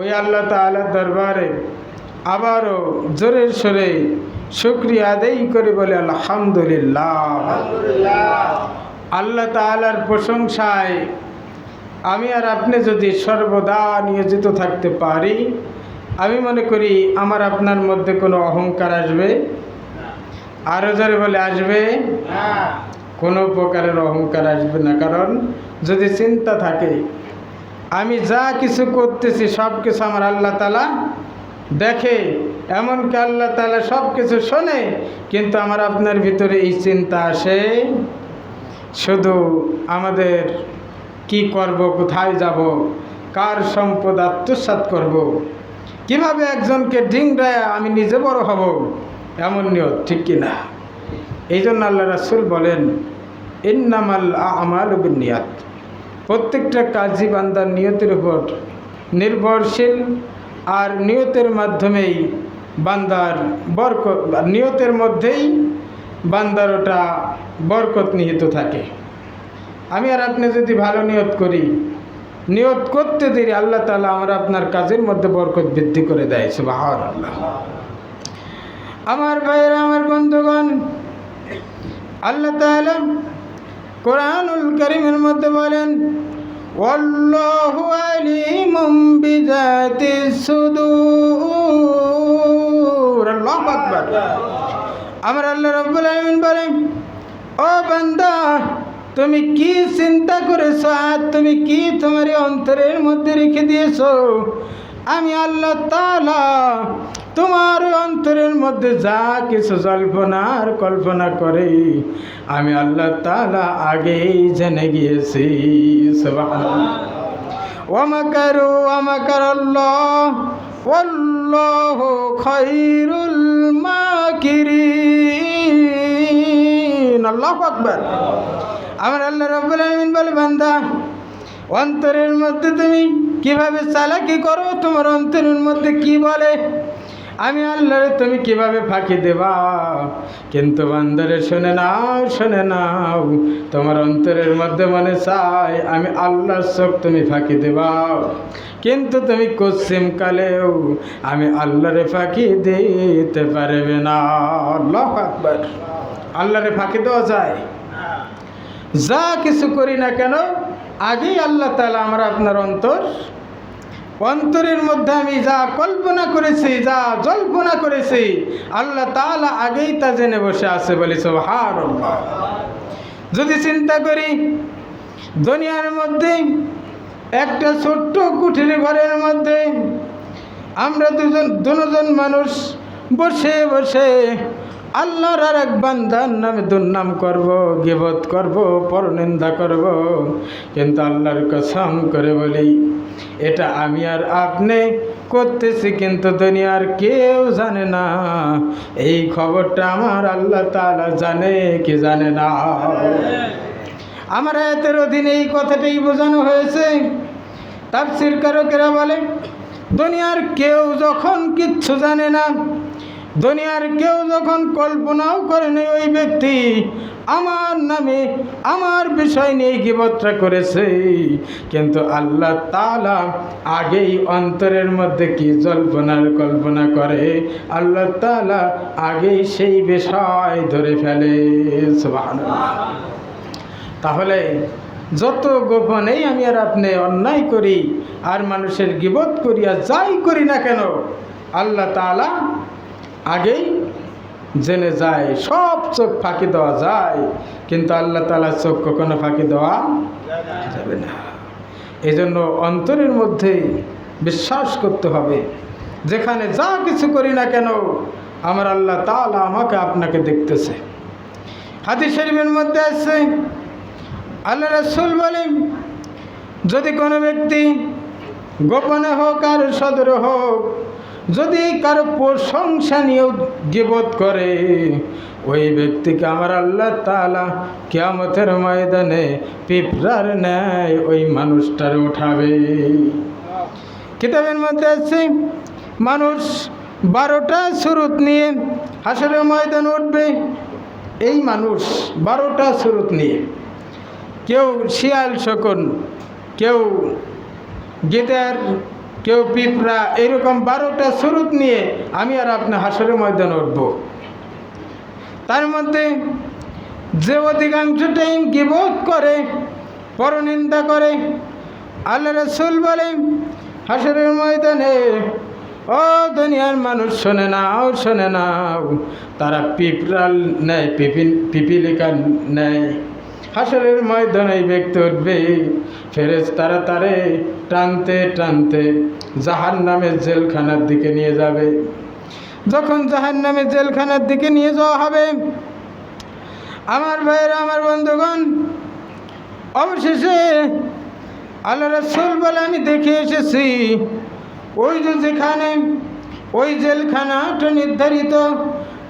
ওই আল্লাহ তাআলার দরবারে আবারও জোরের সরে শুক্রিয়া আদায় করে বলে আলহামদুলিল্লাহ। আল্লাহ তাআলার প্রশংসায় আমি আর আপনি যদি সর্বদা নিয়োজিত থাকতে পারি আমি মনে করি আমার আপনার মধ্যে কোনো অহংকার আসবে আরও জোরে বলে আসবে? কোনো প্রকারের অহংকার আসবে না। কারণ যদি চিন্তা থাকে আমি যা কিছু করতেছি, সব কিছু আমার আল্লাহ তালা দেখে। এমনকি আল্লাহ তালা সব কিছু শোনে, কিন্তু আমার আপনার ভিতরে এই চিন্তা আসে। শুধু আমাদের কি করব, কোথায় যাব, কার সম্পদ আত্মসাৎ করব। কীভাবে একজনকে ডিংরায় আমি নিজে বড় হব, এমন নিয়ত ঠিক কিনা? এই জন্য আল্লাহ রাসুল বলেন, ইন্নামাল আমাল নিয়াত। প্রত্যেকটা কাজী বান্দার নিয়তের উপর নির্ভরশীল আর নিয়তের মাধ্যমেই বান্দার বরকত, নিয়তের মধ্যেই বান্দার ওটা বরকত নিহিত থাকে। আমি আর আপনি যদি ভালো নিয়ত করি, নিয়ত করতে দেরি আল্লাহ তালা আমার আপনার কাজের মধ্যে বরকত বৃদ্ধি করে দেয় সুবাহ আল্লাহ আমার ভাইয়েরা, আমার বন্ধুগণ, আল্লাহ তাআলা কোরআনুল করিমের মধ্যে বলেন আমার আল্লাহ রাব্বুল আলামিন বলেন, ও বান্দা, তুমি কি চিন্তা করেছ আর তুমি কি তোমার অন্তরের মধ্যে রেখে দিয়েছ? আমি আল্লাহ তালা তোমার অন্তরের মধ্যে যা কিছু জল্পনার কল্পনা করে, আমি আল্লাহ তালা আগেই জেনে গিয়েছি। ওয়ামাকারু ওয়ামাকার আল্লাহ? খায়রুল মাকিরিন। আল্লাহু আকবার। আমার আল্লাহ রাব্বুল আলামিন বলে, বান্দা, অন্তরের মধ্যে তুমি কীভাবে চালাকি করো? তোমার অন্তরের মধ্যে কি বলে? আমি আল্লাহরে তুমি কীভাবে ফাঁকি দেবা? কিন্তু বান্দরে, শুনে নাও শুনে নাও। তোমার অন্তরের মধ্যে মনে চাই আমি আল্লাহর চোখ তুমি ফাঁকি দেবা। কিন্তু তুমি কশ্চিম কালেও আমি আল্লাহরে ফাঁকি দিতে পারবে না। আল্লাহ আল্লাহরে ফাঁকি দেওয়া যায়। যা কিছু করি না কেন আগেই আল্লাহ তালা আমরা আপনার অন্তর, অন্তরের মধ্যে আমি যা কল্পনা করেছি, যা জল্পনা করেছি, আল্লাহ তালা আগেই তা জেনে বসে আছে বলি হার যদি চিন্তা করি, দুনিয়ার মধ্যে একটা ছোট্ট কুঠির ঘরের মধ্যে আমরা দুজন দুজন মানুষ বসে বসে আল্লাহর আর এক বান্দার নামে দুর্নাম করব, গিবত করব, পরনিন্দা করব। কিন্তু আল্লাহর কসম করে বলি, এটা আমি আর আপনি করতেছি কিন্তু দুনিয়ার কেউ জানে না। এই খবরটা আমার আল্লাহ তাআলা জানে, কি জানে না? আমার এতের অধীনে এই কথাটাই বোঝানো হয়েছে। তাফসির কারকেরা বলে, দুনিয়ার কেউ যখন কিচ্ছু জানে না দুনিয়ার কেউ যখন কল্পনাও করেনি ওই ব্যক্তি, আমার নামে আমার বিষয় নিয়ে গিবত্রা করেছে। কিন্তু আল্লাহ তালা আগেই অন্তরের মধ্যে কি জল্পনার কল্পনা করে? আল্লাহ তালা আগেই সেই বিষয় ধরে ফেলে। তাহলে যত গোপনেই আমি আর আপনি অন্যায় করি, আর মানুষের গিবত করিয়া যাই করি না কেন, আল্লাহ তালা আগেই জেনে যায়, সব চোখ ফাঁকি দেওয়া যায়। কিন্তু আল্লাহ তালা চোখ কখনো ফাঁকি দেওয়া যাবে না। এই জন্য অন্তরের মধ্যে বিশ্বাস করতে হবে, যেখানে যা কিছু করি না কেন, আমার আল্লাহ তালা আমাকে আপনাকে দেখতেছে। হাতি শরীফের মধ্যে আছে, আল্লাহ রসুল বলেন, যদি কোনো ব্যক্তি গোপনে হোক আর সদর হোক যদি কারও প্রশংসা নিয়েও গিবত করে, ওই ব্যক্তিকে আমার আল্লাহ তালা কেয়ামতের ময়দানে পিঁপড়ার ন্যায় ওই মানুষটার উঠাবে। কিতাবের মধ্যে আছে, মানুষ বারোটা সুরুত নিয়ে হাসরের ময়দান উঠবে। এই মানুষ বারোটা সুরুত নিয়ে কেউ শিয়াল শকুন, কেউ গীতার কেউ পিঁপড়া এরকম বারোটা স্রোত নিয়ে আমি আর আপনি হাসরের ময়দান উঠব। তার মধ্যে যে অধিকাংশ টাইম গিবোধ করে, পরনিন্দা করে, আল্লাহ রসুল বলে, হাসরের ময়দানে, ও দুনিয়ার মানুষ, শোনে নাও শোনে নাও, তারা পিঁপড়াল নেয় পিপিল পিপিলিকা নেয় হাসরের ময়দানে ব্যক্তি উঠবে। ফেরেজ তারা তারে টানতে টানতে জাহান নামের জেলখানার দিকে নিয়ে যাবে। যখন জাহান নামের জেলখানার দিকে নিয়ে যাওয়া হবে, আমার ভাইয়েরা, আমার বন্ধুগণ, অবশেষে আল্লাহ রসুল বলে, আমি দেখে এসেছি, ওই যে যেখানে, ওই জেলখানাটা নির্ধারিত,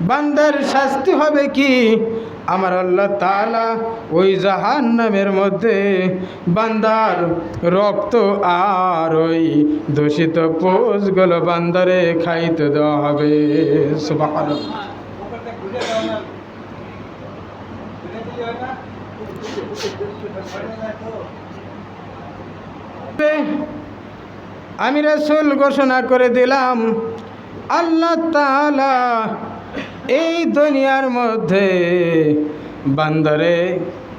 বান্দার শাস্তি হবে কি? আমার আল্লাহ তালা ওই জাহান নামের মধ্যে বান্দার রক্ত আর ওই দূষিত পোষ পোষগুলো বান্দারে খাইতে দেওয়া হবে। আমি রসুল ঘোষণা করে দিলাম, আল্লাহ তাআলা এই দুনিয়ার মধ্যে বান্দরে,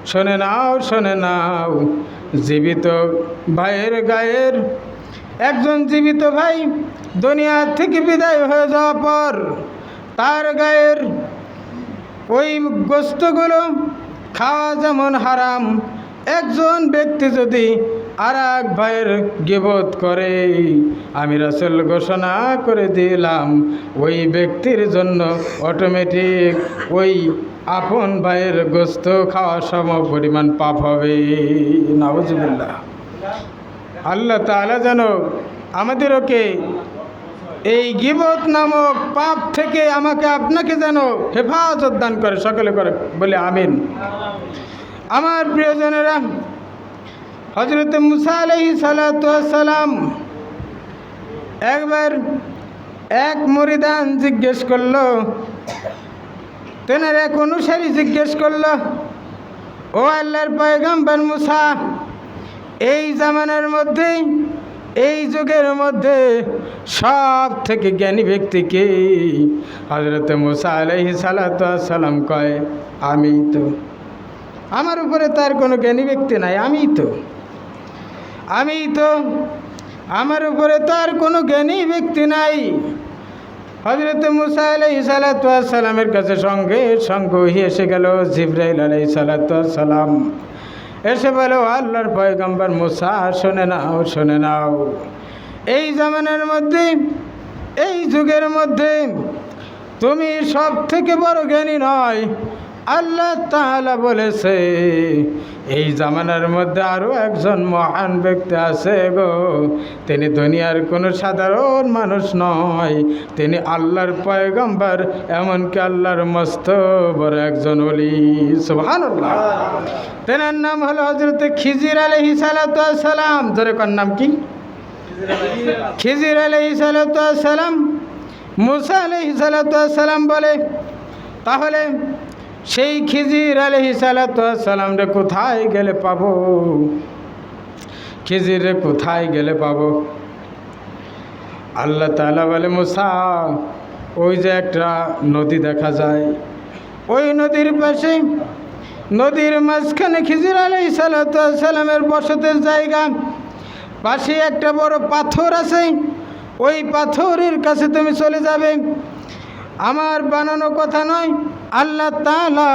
শোনে নাও শোনে নাও, জীবিত ভাইয়ের গায়ের। একজন জীবিত ভাই দুনিয়া থেকে বিদায় হয়ে যাওয়ার পর তার গায়ের ওই গোস্তগুলো খাওয়া যেমন হারাম। একজন ব্যক্তি যদি আর এক ভাইয়ের গিবোধ করে। আমি রাসেল ঘোষণা করে দিলাম, ওই ব্যক্তির জন্য অটোমেটিক ওই আপন ভাইয়ের গোস্ত খাওয়া সম পরিমাণ পাপ হবে। নওয়াজুবিল্লাহ আল্লাহ তাআলা যেন আমাদেরকে এই গিবত নামক পাপ থেকে আমাকে আপনাকে যেন হেফাজত দান করে, সকলে করে বলে আমিন। আমার প্রিয়জনেরা হজরত মুসা আলহি সালাম একবার এক মরিদান জিজ্ঞেস করল, তেনার এক অনুসারী জিজ্ঞেস করল, ও আল্লাহর পয়গম্বর মুসা, এই জামানার মধ্যে, এই যুগের মধ্যে সব থেকে জ্ঞানী ব্যক্তিকে হজরত মুসা আলহি সালাম কয়, আমি তো। আমার উপরে তার কোনো জ্ঞানী ব্যক্তি নাই, আমি তো। আমিই তো আমার উপরে তো আর কোনো জ্ঞানী ব্যক্তি নাই। হজরত মুসা আলাই সালাতামের কাছে সঙ্গে সঙ্গ এসে গেল জিব্রাইল আলাই সালাতাম এসে বলো আল্লাহর পয়গম্বর মুসা, শোনে নাও শোনে নাও। এই জামানার মধ্যে, এই যুগের মধ্যে তুমি সব থেকে বড় জ্ঞানী নয়। আল্লাহ তাআলা বলেছে, এই জামানার মধ্যে আরও একজন মহান ব্যক্তি আছে গো। তিনি দুনিয়ার কোনো সাধারণ মানুষ নয়। তিনি আল্লাহর পয়গম্বর, এমনকি আল্লাহর মস্ত বড় একজন অলি সুবহানাল্লাহ। তেনার নাম হলো হজরত খিজির আলহি সালাম ধরে নাম কি? খিজির আলহি সালাম মুসা আলহি সালাম বলে, তাহলে সেই খিজির আলহি সালাম রে কোথায় গেলে পাবো? খিজির কোথায় গেলে পাবো? আল্লাহ তালা বলে, মুসা, ওই যে একটা নদী দেখা যায়। ওই নদীর পাশে, নদীর মাঝখানে খিজির আলহি সালামের বসতের জায়গা। পাশে একটা বড় পাথর আছে। ওই পাথরের কাছে তুমি চলে যাবে। আমার বানানো কথা নয়, আল্লাহ তালা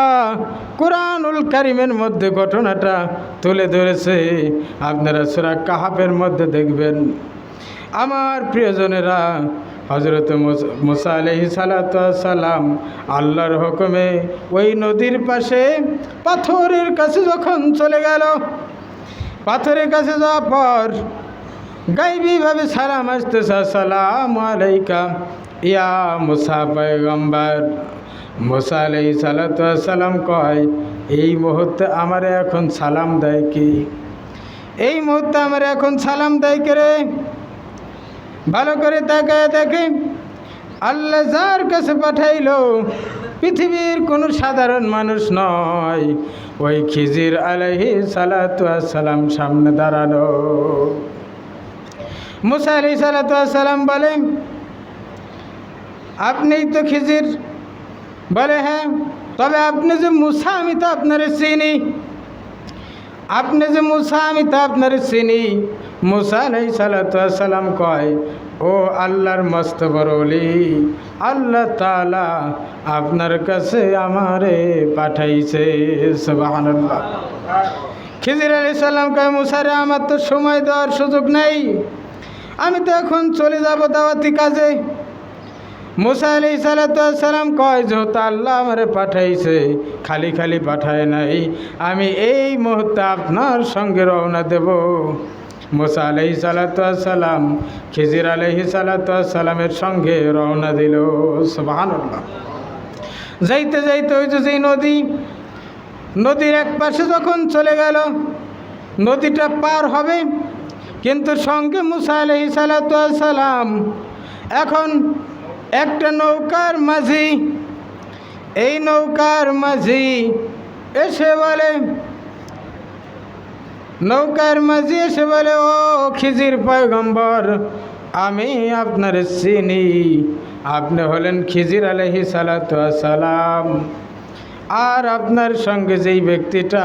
কোরআনুল কারিমের মধ্যে ঘটনাটা তুলে ধরেছে। আপনারা সুরা কাহাবের মধ্যে দেখবেন। আমার প্রিয়জনেরা হজরত মুসা আলহি সালাম আল্লাহর হুকুমে ওই নদীর পাশে পাথরের কাছে যখন চলে গেল, পাথরের কাছে যাওয়ার পর গাইবীভাবে সালাম আসতেছে সালাম আলাইকা। ইয়া মুসা পয়গম্বর, মুসা আলাই সালাম কয়, এই মুহূর্তে আমার এখন সালাম দেয় কি? এই মুহূর্তে আমার এখন সালাম দেয় কে রে? ভালো করে তাকায় দেখে, আল্লাহ যার কাছে পাঠাইল, পৃথিবীর কোনো সাধারণ মানুষ নয়। ওই খিজির আলহি সালাম সামনে দাঁড়ানো মুসা আলি সালাম বলে আপনিই তো খিজির। বলে হ্যাঁ তবে আপনি যে মুসা, আমি তো আপনার চিনি। আপনি যে মুসা, আমি তো আপনার চিনি। মুসা আলাই সালাম কয়, ও আল্লাহর মস্ত বরলি আল্লাহ তালা আপনার কাছে আমারে পাঠাইছে খিজির আলি সাল্লাম কয়, মুসারে, আমার তো সময় দেওয়ার সুযোগ নেই। আমি তো এখন চলে যাব দাওয়াতি কাজে। মুসা আলি সালাম কয়, যেহেতু আল্লাহ আমারে পাঠাইছে, খালি খালি পাঠায় নাই, আমি এই মুহূর্তে আপনার সঙ্গে রওনা দেব। মুসা আলহি সালাম খিজির আলহি সালামের সঙ্গে রওনা দিল। যাইতে যাইতে ওই যে যেই নদী, নদীর এক পাশে যখন চলে গেল, নদীটা পার হবে, কিন্তু সঙ্গে মুসা আলহি সালাম এখন একটা নৌকার মাঝি, এই নৌকার মাঝি এসে বলে, নৌকার মাঝি এসে বলে, ও খিজির পয়গম্বর, আমি আপনার চিনি আপনি হলেন খিজির আলহি সালাম আর আপনার সঙ্গে যেই ব্যক্তিটা,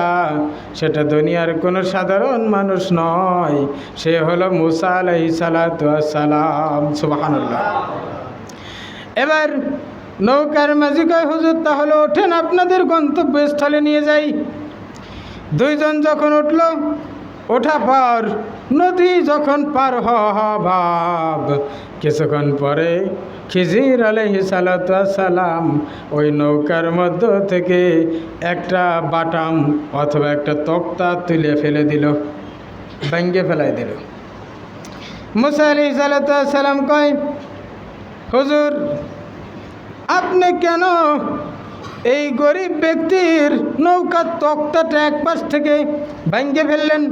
সেটা দুনিয়ার কোনো সাধারণ মানুষ নয়। সে হলো মুসা আলহি সালাম সুবাহান্লাহ এবার নৌকার মাঝি কয়, হুজুর, তাহলে ওঠেন, আপনাদের গন্তব্যস্থলে নিয়ে যাই। দুইজন যখন উঠল, ওঠা পর নদী যখন পার ভাব, কিছুক্ষণ পরে খিজির আলহি সালাম ওই নৌকার মধ্য থেকে একটা বাটাম অথবা একটা তক্তা তুলে ফেলে দিল ভেঙ্গে ফেলাই দিল। মুসা আলি সালাম কয় হুজুর, আপনি কেন এই গরিব ব্যক্তির নৌকার তক্তাটা এক পাশ থেকে ভাঙ্গে ফেললেন?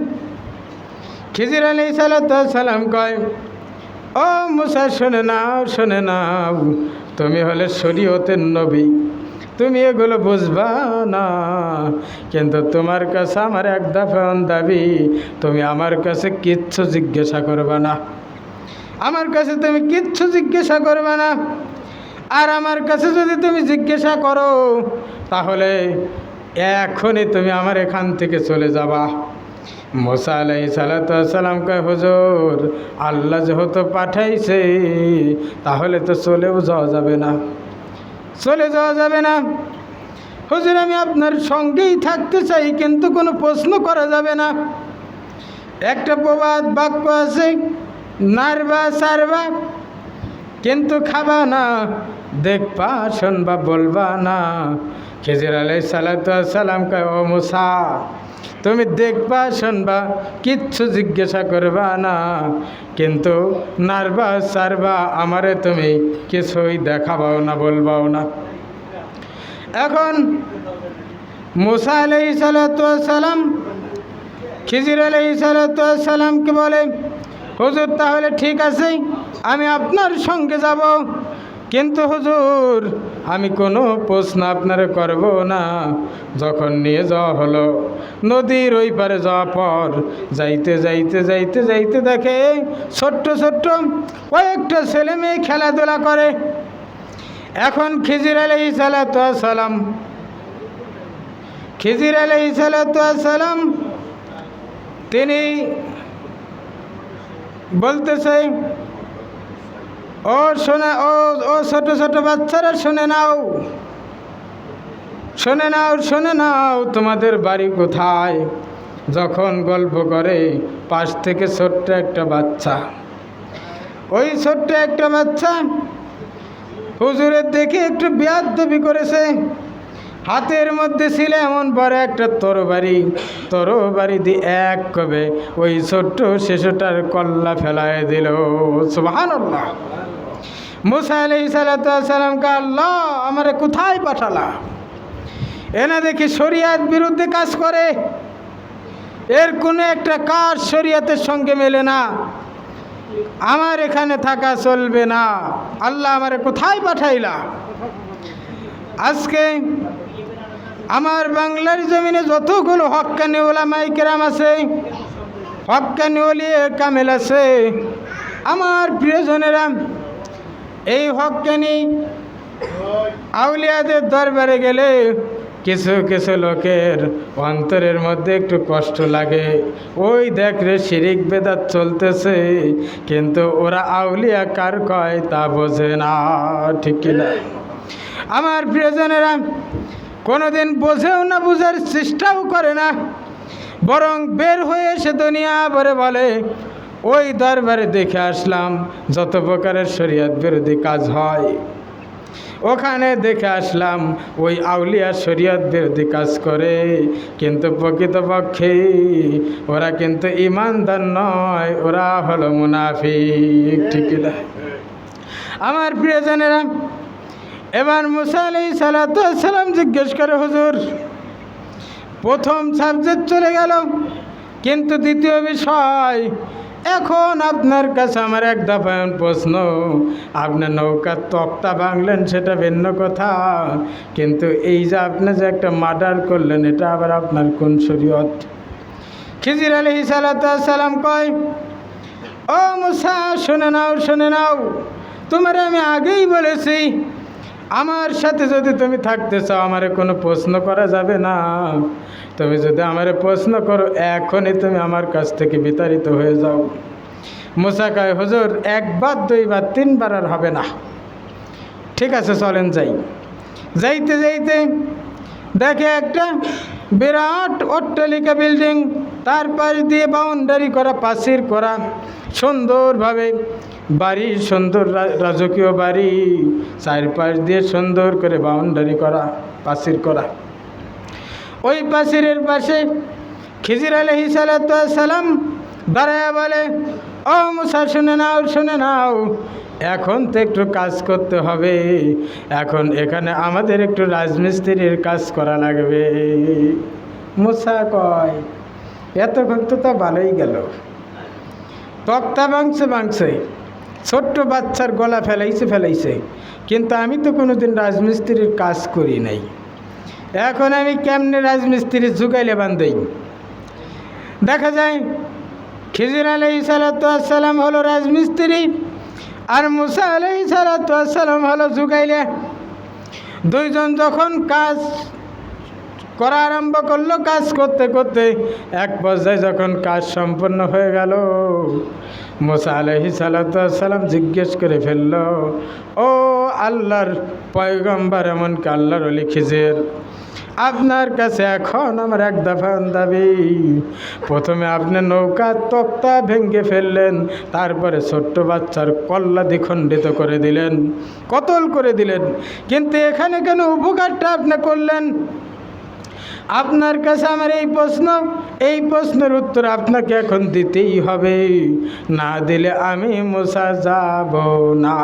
খিজির আলী সালাম কয়, ও মুসা, শোনে নাও শোনে নাও, তুমি হলে শরীয়তের নবী, তুমি এগুলো বুঝবা না। কিন্তু তোমার কাছে আমার এক দফান দাবি, তুমি আমার কাছে কিচ্ছু জিজ্ঞাসা করবা না। আমার কাছে তুমি কিচ্ছু জিজ্ঞাসা করবে না। আর আমার কাছে যদি তুমি জিজ্ঞাসা করো, তাহলে এখনই তুমি আমার এখান থেকে চলে যাবা। মোসা আলাই সালাতাম কয়, হুজুর, আল্লাহ যেহেতু পাঠাইছে, তাহলে তো চলেও যাওয়া যাবে না। চলে যাওয়া যাবে না। হুজুর, আমি আপনার সঙ্গেই থাকতে চাই, কিন্তু কোনো প্রশ্ন করা যাবে না। একটা প্রবাদ বাক্য আছে নারবা সারবা। কিন্তু খাবা না। দেখবা, শুনবা, বলবা না। খেজির আলাই সালাম কয়, ও মুসা, তুমি দেখবা, শুনবা, কিচ্ছু জিজ্ঞাসা করবা না। কিন্তু নারবা, সারবা, আমারে তুমি কিছুই দেখাবাও না, বলবাও না। এখন মুসা আলাই সালাম, খিজির আলাই সালামকে বলে হুজুর, তাহলে ঠিক আছে আমি আপনার সঙ্গে যাব। কিন্তু হুজুর, আমি কোনো প্রশ্ন আপনার করব না। যখন নিয়ে যাওয়া হলো, নদীর ওই পারে যাওয়ার পর যাইতে যাইতে যাইতে যাইতে দেখে ছোট্ট ছোট্ট কয়েকটা ছেলে মেয়ে খেলাধুলা করে। এখন খিজির আলাই সালাম। খিজির আলাই সালাম, তিনি বলতেছে ও শোনে, ও ও ছোট ছোট বাচ্চারা শুনে নাও। শুনে নাও শুনে নাও, তোমাদের বাড়ি কোথায়? যখন গল্প করে, পাশ থেকে ছোট্ট একটা বাচ্চা। ওই ছোট্ট একটা বাচ্চা হুজুরের দেখে একটু বিয়াদবি করেছে। হাতের মধ্যে ছিল এমন বড় একটা তরবারি। তরবারি দিয়ে এক কবে ওই ছোট্ট শিশুটার কল্লা ফেলায় দিল। সুবাহান মুসা আলি আল্লাহ আমারে কোথায় পাঠালা? এনা দেখি শরিয়াত বিরুদ্ধে কাজ করে। এর কোনো একটা কাজ শরিয়াতের সঙ্গে মেলে না। আমার এখানে থাকা চলবে না। আল্লাহ আমারে কোথায় পাঠাইলা? আজকে আমার বাংলার জমিনে যতগুলো হক্কানি ওলামাই কেরাম আছে হক্কানি ওলিয়ে কামেল আছে। আমার প্রিয়জনেরা এই হককানি আউলিয়াদের দরবারে গেলে কিছু কিছু লোকের অন্তরের মধ্যে একটু কষ্ট লাগে। ওই দেখ রে শিরিক বেদাত চলতেছে, কিন্তু ওরা আউলিয়া কার কয় তা বোঝে না, ঠিক কিনা? আমার প্রিয়জনেরা কোনোদিন বোঝেও না, বোঝার চেষ্টাও করে না। বরং বের হয়ে এসে দুনিয়া ভরে বলে, ওই দরবারে দেখে আসলাম, যত প্রকারের শরীয়ত বিরোধী কাজ হয়। ওখানে দেখে আসলাম, ওই আউলিয়া শরীয়ত বিরোধী কাজ করে। কিন্তু প্রকৃতপক্ষে ওরা কিন্তু ইমানদার নয়, ওরা হলো মুনাফিক। ঠিক আমার প্রিয়জনেরা এবার মুসা আলাই সালাম জিজ্ঞেস করে, হুজুর, প্রথম সাবজেক্ট চলে গেল, কিন্তু দ্বিতীয় বিষয়, এখন আপনার কাছে আমার এক দফায়ন প্রশ্ন, আপনার নৌকার তক্তা ভাঙলেন, সেটা ভিন্ন কথা, কিন্তু এই যে আপনি যে একটা মার্ডার করলেন, এটা আবার আপনার কোন শরীয়ত? খিজির আলহি সালাম কয়, ও মুসা, শুনে নাও শুনে নাও, তোমার আমি আগেই বলেছি আমার সাথে যদি তুমি থাকতে চাও, আমারে কোনো প্রশ্ন করা যাবে না। তুমি যদি আমারে প্রশ্ন করো, এখনই তুমি আমার কাছ থেকে বিতাড়িত হয়ে যাও। মুসা কয়, হুজুর, একবার, দুইবার, তিনবার আর হবে না। ঠিক আছে, চলেন যাই। যাইতে যাইতে দেখে একটা বিরাট অট্টালিকা বিল্ডিং, তার পাশ দিয়ে বাউন্ডারি করা, পাশির করা, সুন্দরভাবে বাড়ি, সুন্দর রাজকীয় বাড়ি, চারপাশ দিয়ে সুন্দর করে বাউন্ডারি করা পাশির করা। ওই পাশিরের পাশে খিজির আলহি সালাম দাঁড়ায় বলে, ও মুসা, শুনে নাও শুনে নাও, এখন তো একটু কাজ করতে হবে। এখন এখানে আমাদের একটু রাজমিস্ত্রির কাজ করা লাগবে। মুসা কয়, এতক্ষণ তো তা ভালোই গেল। তক্তা ভাঙছে ভাঙছে ছোট্ট বাচ্চার গলা ফেলাইছে ফেলাইছে। কিন্তু আমি তো কোনোদিন রাজমিস্ত্রির কাজ করি নাই। এখন আমি কেমনে রাজমিস্ত্রি ঝুঁকাইলে বান্ধই দেখা যায়, খিজির আলহি সালাতাম হলো রাজমিস্ত্রি, আর মুসা আলহি সালাতাম হলো ঝুঁকাইলে। দুইজন যখন কাজ করা আরম্ভ করল কাজ করতে করতে। এক পর্যায়ে যখন কাজ সম্পন্ন হয়ে গেল, মোসা আলহি সালাম জিজ্ঞেস করে ফেলল, ও আল্লাহর পয়গম্বর, এমনকি আল্লাহর অলি খিজের, আপনার কাছে এখন আমার এক দফা দাবি। প্রথমে আপনি নৌকা তক্তা ভেঙে ফেললেন, তারপরে ছোট্ট বাচ্চার কল্লা দ্বিখণ্ডিত করে দিলেন, কতল করে দিলেন। কিন্তু এখানে কেন উপকারটা আপনি করলেন? আপনার কাছে আমার এই প্রশ্ন, এই প্রশ্নের উত্তর আপনাকে এখন দিতেই হবে। না দিলে আমি মোসা যাব না।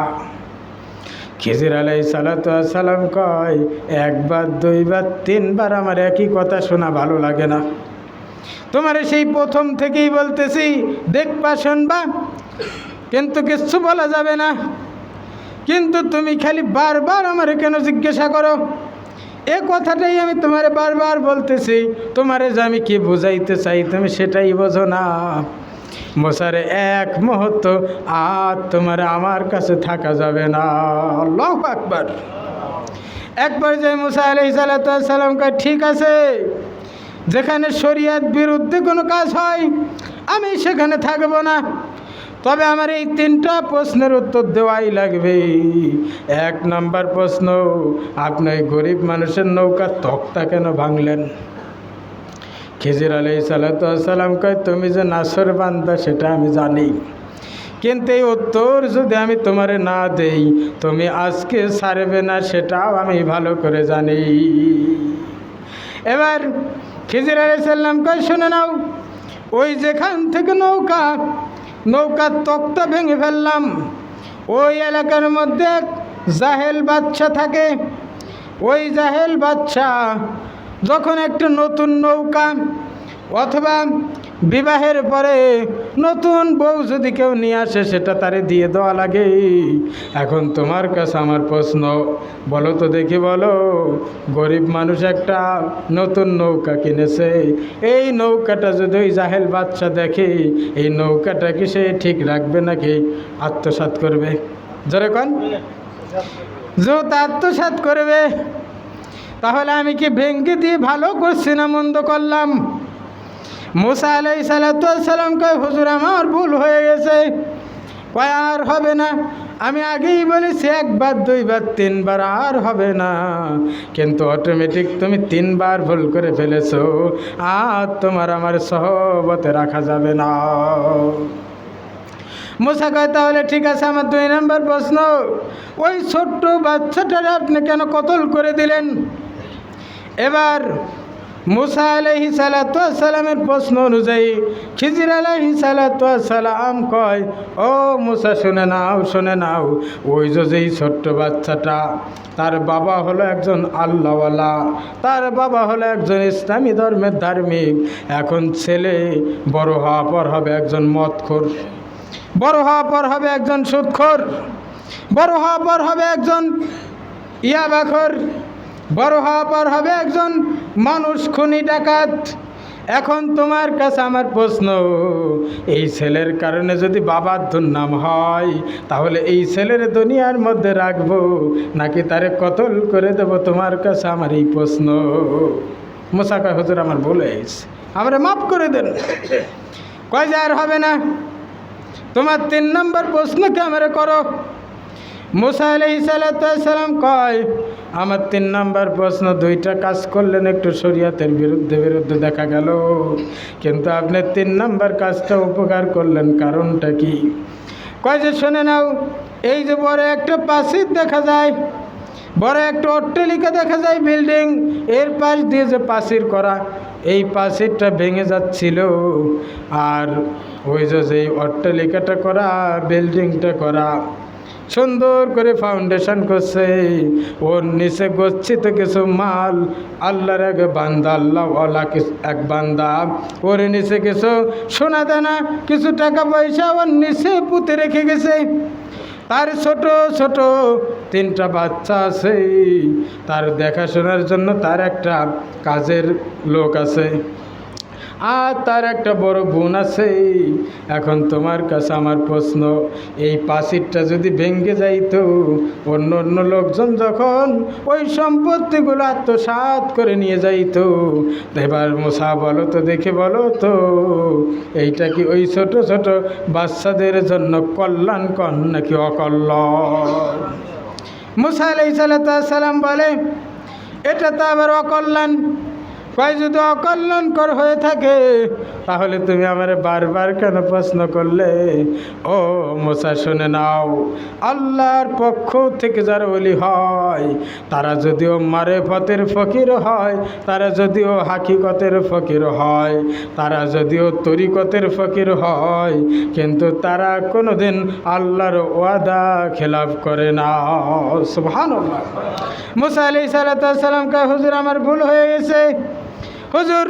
খিজির আলাই সালাম কয়, একবার, দুইবার, তিনবার আমার একই কথা শোনা ভালো লাগে না। তোমার সেই প্রথম থেকেই বলতেছি দেখবা শুনবা, কিন্তু কিচ্ছু বলা যাবে না। কিন্তু তুমি খালি বারবার আমার কেন জিজ্ঞাসা করো? এ কথাটাই আমি তোমারে বারবার বলতেছি। তোমারে যে আমি কি বুঝাইতে চাই, তুমি সেটাই বোঝো না। মশারে, এক মুহূর্ত, আর তোমার আমার কাছে থাকা যাবে না। আল্লাহ আকবার। একবার যে মুসা আলহি সালাম কয়, ঠিক আছে, যেখানে শরিয়াত বিরুদ্ধে কোনো কাজ হয়, আমি সেখানে থাকব না। তবে আমার এই তিনটা প্রশ্নের উত্তর দেওয়াই লাগবে। এক নম্বর প্রশ্ন, আপনি গরিব মানুষের নৌকা তক্তা কেন ভাঙলেন? খিজির আলি সালাম কয়, তুমি যে নাসর বান্দা, সেটা আমি জানি। কিন্তু এই উত্তর যদি আমি তোমারে না দেই, তুমি আজকে সারবে না, সেটাও আমি ভালো করে জানি। এবার খিজির আলি সাল্লাম কয়, শুনে নাও, ওই যেখান থেকে নৌকা নৌকার তক্তা ভেঙে ফেললাম। ওই এলাকার মধ্যে জাহেল বাচ্চা থাকে। ওই জাহেল বাচ্চা যখন একটা নতুন নৌকা অথবা বিবাহের পরে নতুন বউ যদি কেউ নিয়ে আসে, সেটা তারে দিয়ে দেওয়া লাগে। এখন তোমার কাছে আমার প্রশ্ন, বলো তো দেখি, বলো, গরিব মানুষ একটা নতুন নৌকা কিনেছে। এই নৌকাটা যদি ওই জাহেল বাচ্চা দেখে, এই নৌকাটা কি সে ঠিক রাখবে নাকি? আত্মসাৎ করবে। জোরে কন। যত আত্মসাৎ করবে। তাহলে আমি কি ভেঙ্গে দিয়ে ভালো করছি না মন্দ করলাম? মুসা আলাই সালাম কয়, হুজুর, আমার ভুল হয়ে গেছে। কয়, আর হবে না। আমি আগেই বলেছি, একবার, দুইবার, তিনবার, আর হবে না। কিন্তু অটোমেটিক তুমি তিনবার ভুল করে ফেলেছো, আর তোমার আমার সহবতে রাখা যাবে না। মুসা কয়, তাহলে ঠিক আছে, আমার দুই নম্বর প্রশ্ন। ওই ছোট্ট বাচ্চাটার আপনি কেন কতল করে দিলেন? এবার মুসা আলহি সালাতামের প্রশ্ন অনুযায়ী খিজির আলহি সালাতাম কয়, ও মুসা, শুনে নাও শুনে নাও, ওই যেই ছোট্ট বাচ্চাটা, তার বাবা হলো একজন আল্লাহওয়ালা, তার বাবা হলো একজন ইসলামী ধর্মের ধার্মিক, এখন ছেলে, বড় হওয়া পর হবে একজন মদখোর, বড় হওয়া পর হবে একজন সুদখোর, বড় হওয়া পর হবে একজন ইয়াবাখর বড় হওয়া পর হবে একজন মানুষ খুনি ডাকাত। এখন তোমার কাছে আমার প্রশ্ন, এই ছেলের কারণে যদি বাবার দুর্নাম হয়, তাহলে এই ছেলের দুনিয়ার মধ্যে রাখব, নাকি তারে কতল করে দেব? তোমার কাছে আমার এই প্রশ্ন। মোসাকা হুজুর, আমার বলে আমরা মাফ করে দেন। কয়, যে আর হবে না। তোমার তিন নম্বর প্রশ্ন ক্যামেরা করো। মুসা আলহি সালাম কয়, আমার তিন নম্বর প্রশ্ন, দুইটা কাজ করলেন, একটু শরীয়তের বিরুদ্ধে বিরুদ্ধে দেখা গেল। কিন্তু আপনি তিন নম্বর কাজটা উপকার করলেন, কারণটা কি? কয় যে, শুনে নাও, এই যে বড় একটা পাশির দেখা যায়, বড় একটা অট্টালিকা দেখা যায় বিল্ডিং, এর পাশ দিয়ে যে পাশির করা, এই পাশিরটা ভেঙে যাচ্ছিল। আর ওই যে অট্টালিকাটা করা, বিল্ডিংটা করা সুন্দর করে ফাউন্ডেশন করছে। ওর নিচে গচ্ছিত কিছু মাল, আল্লাহর এক বান্দা আল্লাহ ওলা এক বান্দা। ওর নিচে কিছু সোনা দানা, কিছু টাকা পয়সা ওর নিচে পুঁতে রেখে গেছে। তার ছোট ছোট তিনটা বাচ্চা আছে। তার দেখাশোনার জন্য তার একটা কাজের লোক আছে। আর তার একটা বড় বোন আছে। এখন তোমার কাছে আমার প্রশ্ন, এই পাশিরটা যদি ভেঙে যাইতো, অন্য অন্য লোকজন যখন ওই সম্পত্তিগুলো আত্মসাৎ করে নিয়ে যাইতো এবার মশা বলো তো, দেখে বলো তো, এইটা কি ওই ছোট ছোট বাচ্চাদের জন্য কল্যাণ কন নাকি অকল্যাণ? মুসা আলাই সালাম বলে, এটা তো আবার অকল্যাণ। কয় যদি অকল্যাণকর হয়ে থাকে, তাহলে তুমি আমার বারবার কেন প্রশ্ন করলে? ও মোসা, শুনে নাও। আল্লাহর পক্ষ থেকে যারা বলি হয়, তারা যদিও মারে ফতের ফকির হয়, তারা যদিও হাকিকতের ফকির হয়, তারা যদিও তরিকতের ফকির হয়, কিন্তু তারা কোনোদিন আল্লাহর ওয়াদা খেলাফ করে না। সুবহান মুসা আলি সালাতাম কা হুজুর, আমার ভুল হয়ে গেছে। হুজুর,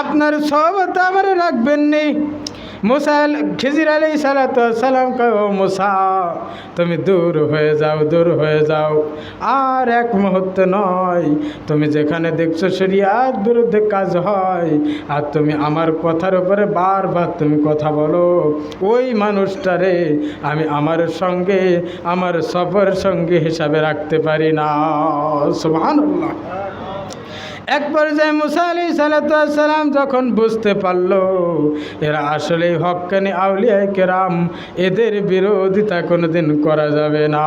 আপনার সবত আমার রাখবেননি। মুসা খিজির আলী সালাম ও মুসা, তুমি দূর হয়ে যাও, দূর হয়ে যাও। আর এক মুহূর্ত নয়, তুমি যেখানে দেখছ শরিয়াত বিরুদ্ধে কাজ হয়, আর তুমি আমার কথার উপরে বারবার তুমি কথা বলো। ওই মানুষটারে আমি আমার সঙ্গে, আমার সফর সঙ্গে হিসাবে রাখতে পারি না। সুবহানাল্লাহ। এক পর্যায়ে মুসা আলি সালাম যখন বুঝতে পারল এরা আসলেই হকানি আউলিয়ায় কেরাম এদের বিরোধিতা কোনোদিন করা যাবে না।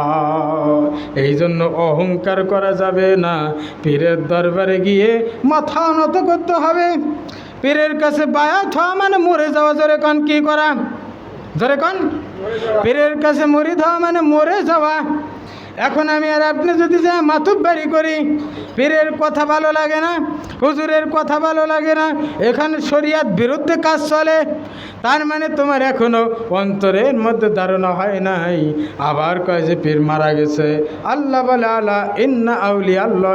এই জন্য অহংকার করা যাবে না। পীরের দরবারে গিয়ে মাথা নত করতে হবে। পীরের কাছে বায়াত হওয়া মানে মরে যাওয়া। জোরে কন কী করা? জোরে কন? পীরের কাছে মরি দেওয়া মানে মরে যাওয়া। এখন আমি আর আপনি যদি যা মাতুব বাড়ি করি, পীরের কথা ভালো লাগে না, হুজুরের কথা ভালো লাগে না, এখানে শরিয়াত বিরুদ্ধে কাজ চলে, তার মানে তোমার এখনও অন্তরের মধ্যে ধারণা হয় নাই। আবার কয় যে পীর মারা গেছে। আল্লাহ বলে আল্লাহ ইন্না আউলি আল্লাহ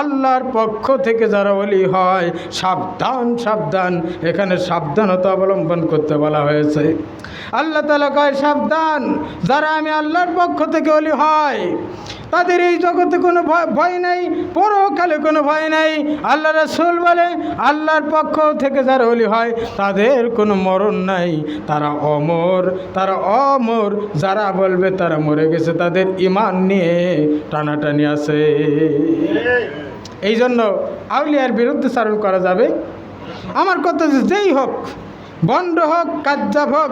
আল্লাহর পক্ষ থেকে যারা অলি হয়, সাবধান সাবধান। এখানে সাবধানতা অবলম্বন করতে বলা হয়েছে। আল্লাহ তালা কয়, সাবধান। যারা আমি আল্লাহর পক্ষ থেকে অলি হয়। তাদের এই জগতে কোনো ভয় ভয় নেই, পরকালে কোনো ভয় নাই। আল্লাহ রসুল বলে, আল্লাহর পক্ষ থেকে যারা অলি হয়, তাদের কোনো মরণ নাই। তারা অমর তারা অমর। যারা বলবে তারা মরে গেছে, তাদের ইমান নিয়ে টানাটানি আছে। এই জন্য আউলিয়ার বিরুদ্ধে চারণ করা যাবে। আমার কথা যেই হোক বন্ড হোক কাজ্জাব হোক,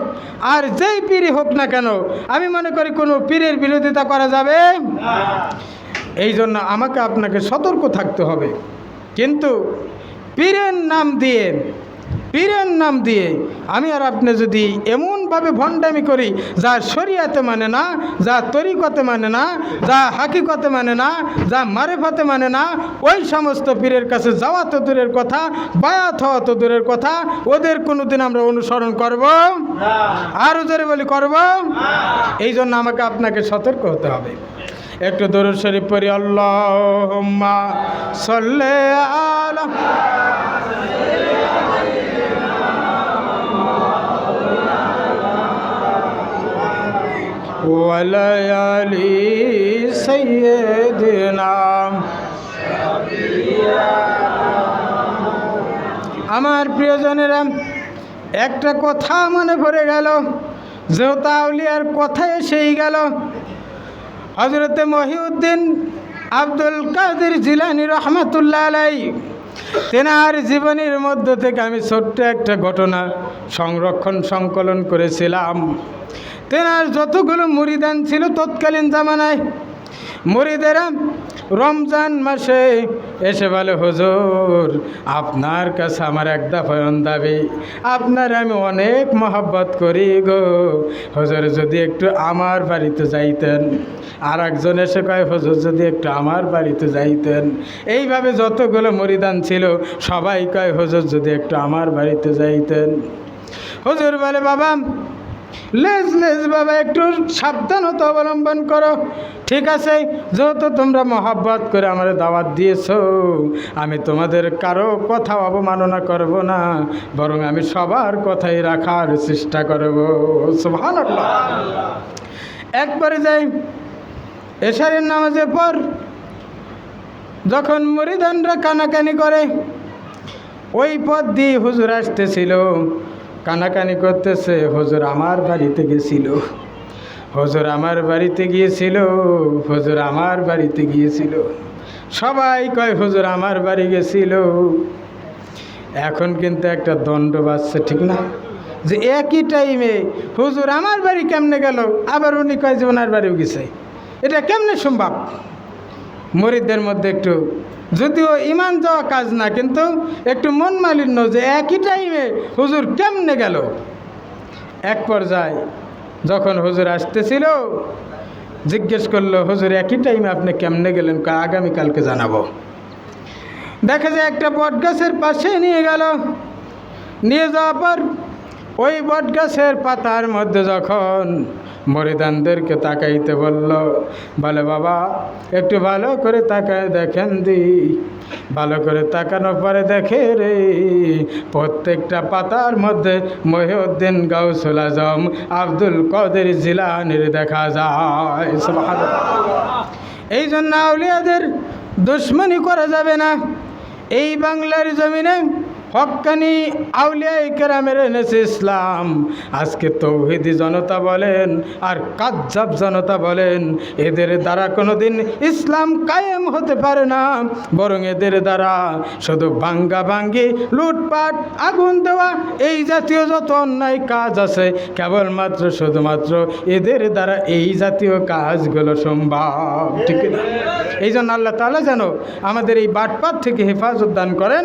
আর যেই পীরই হোক না কেন, আমি মনে করি কোনো পীরের বিরোধিতা করা যাবে এই জন্য আমাকে আপনাকে সতর্ক থাকতে হবে। কিন্তু পীরের নাম দিয়ে পীরের নাম দিয়ে। আমি আর আপনি যদি এমনভাবে ভণ্ডামি করি, যা শরিয়াতে মানে না, যা তরিকতে মানে না, যা হাকিকতে মানে না, যা মারেফাতে মানে না, ওই সমস্ত পীরের কাছে যাওয়া তো দূরের কথা, বায়াত হওয়া তো দূরের কথা, ওদের কোনোদিন আমরা অনুসরণ করব? আরও জোরে বলি, করব? এই জন্য আমাকে আপনাকে সতর্ক হতে হবে। একটু দরুদ শরীফ পড়ি আল্লাহ সল্লে আলা وليالي سيدنا আমার প্রিয়জনেরা একটা কথা মনে পড়ে গেল যেহেতু আউলিয়ার কথা এসেই গেল হজরতে মহিউদ্দিন আব্দুল কাদের জিলানি রহমতুল্লাহ আলাই তেনার জীবনের মধ্য থেকে আমি ছোট্ট একটা ঘটনা সংরক্ষণ সংকলন করেছিলাম তেনার যতগুলো মুরিদান ছিল তৎকালীন জামানায়, মুরিদেরা রমজান মাসে এসে বলে, হুজুর, আপনার কাছে আমার এক দাফায়ন দাবি। আপনার আমি অনেক মহব্বত করি গো। হুজুর, যদি একটু আমার বাড়িতে যাইতেন। আর একজন এসে কয়, হুজুর, যদি একটু আমার বাড়িতে যাইতেন। এইভাবে যতগুলো মরিদান ছিল, সবাই কয়, হুজুর, যদি একটু আমার বাড়িতে যাইতেন। হুজুর বলে, বাবা লেজ লেজ বাবা, একটু সাবধানতা অবলম্বন করো। ঠিক আছে যেহেতু তোমরা মহাব্বত করে আমার দাওয়াত দিয়েছ, আমি তোমাদের কারও কথা অবমাননা করব না, বরং আমি সবার কথাই রাখার চেষ্টা করব। সুবহানাল্লাহ। একবারে যাই, এশারের নামাজের পর যখন মরিদানরা কানাকানি করে, ওই পথ দিয়ে হুজুর আসতেছিল। কানাকানি করতেছে। হুজুর আমার বাড়িতে গেছিল হুজুর আমার বাড়িতে গিয়েছিল। হুজুর আমার বাড়িতে গিয়েছিল। সবাই কয়, হজুর আমার বাড়ি গেছিল। এখন কিন্তু একটা দণ্ড বাজছে, ঠিক না? যে একই টাইমে হুজুর আমার বাড়ি কেমনে গেল? আবার উনি কয় যে ওনার বাড়িও গেছে। এটা কেমনে সম্ভব? মরিদদের মধ্যে একটু যদিও ইমান যাওয়া কাজ না, কিন্তু একটু মন মালিন্য যে একই টাইমে হুজুর কেমনে গেল? এক পর্যায়ে যখন হুজুর আসতেছিল, জিজ্ঞেস করল, হুজুর, একই টাইমে আপনি কেমনে গেলেন? আগামীকালকে জানাব। দেখা যায় একটা বটগাছের পাশে নিয়ে গেল। নিয়ে যাওয়ার পর ওই বটগাছের পাতার মধ্যে যখন মরিদানদেরকে তাকাইতে বলল, বলে বাবা, একটু ভালো করে তাকায় দেখেন দি। ভালো করে তাকানোর পরে দেখে রে, প্রত্যেকটা পাতার মধ্যে মহিউদ্দিন গাউসুল আজম আব্দুল কদের জিলানির দেখা যায়। এই জন্য আউলিয়াদের দুশ্মনী করা যাবে না। এই বাংলার জমিনে হক্কানি আউলিয়া কেরামের এনেছে ইসলাম। আজকে তৌহিদি জনতা বলেন, আর কাজ্জাব জনতা বলেন, এদের দ্বারা কোনোদিন ইসলাম কায়েম হতে পারে না। বরং এদের দ্বারা শুধু ভাঙ্গা ভাঙ্গি, লুটপাট, আগুন দেওয়া, এই জাতীয় যত অন্যায় কাজ আছে, কেবলমাত্র শুধুমাত্র এদের দ্বারা এই জাতীয় কাজগুলো সম্ভব। ঠিক না? এই জন্য আল্লাহ তালা যেন আমাদের এই বাটপাত থেকে হেফাজত দান করেন,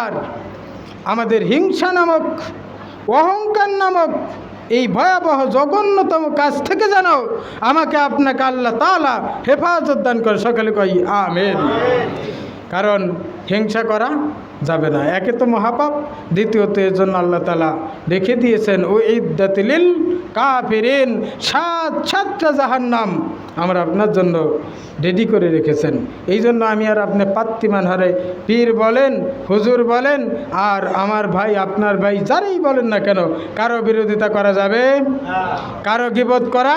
আর আমাদের হিংসা নামক, অহংকার নামক, এই ভয়াবহ জঘন্যতম কাজ থেকে যেন আমাকে আপনাকে আল্লাহ তালা হেফাজত দান করে। সকালে কই আমের কারণ হিংসা করা যাবে না। একে তো মহাপাপ, দ্বিতীয়ত এর জন্য আল্লাহ তালা রেখে দিয়েছেন, ও ইদ্দাতিলিল কাফিরিন, সাত সাতটা জাহান্নাম আমরা আপনার জন্য রেডি করে রেখেছেন। এই জন্য আমি আর আপনি পাত্তিমান হারে পীর বলেন, হুজুর বলেন, আর আমার ভাই, আপনার ভাই যারাই বলেন না কেন, কারও বিরোধিতা করা যাবে? কারও গিবোধ করা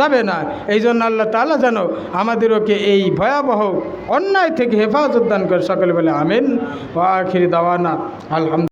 যাবে না। এই জন্য আল্লাহ তালা যেন আমাদেরকে এই ভয়াবহ অন্যায় থেকে হেফাজত দান করে সকলে বলে, আমিন। ও আখিরি দাওয়ানা আলহামদুলিল্লাহ।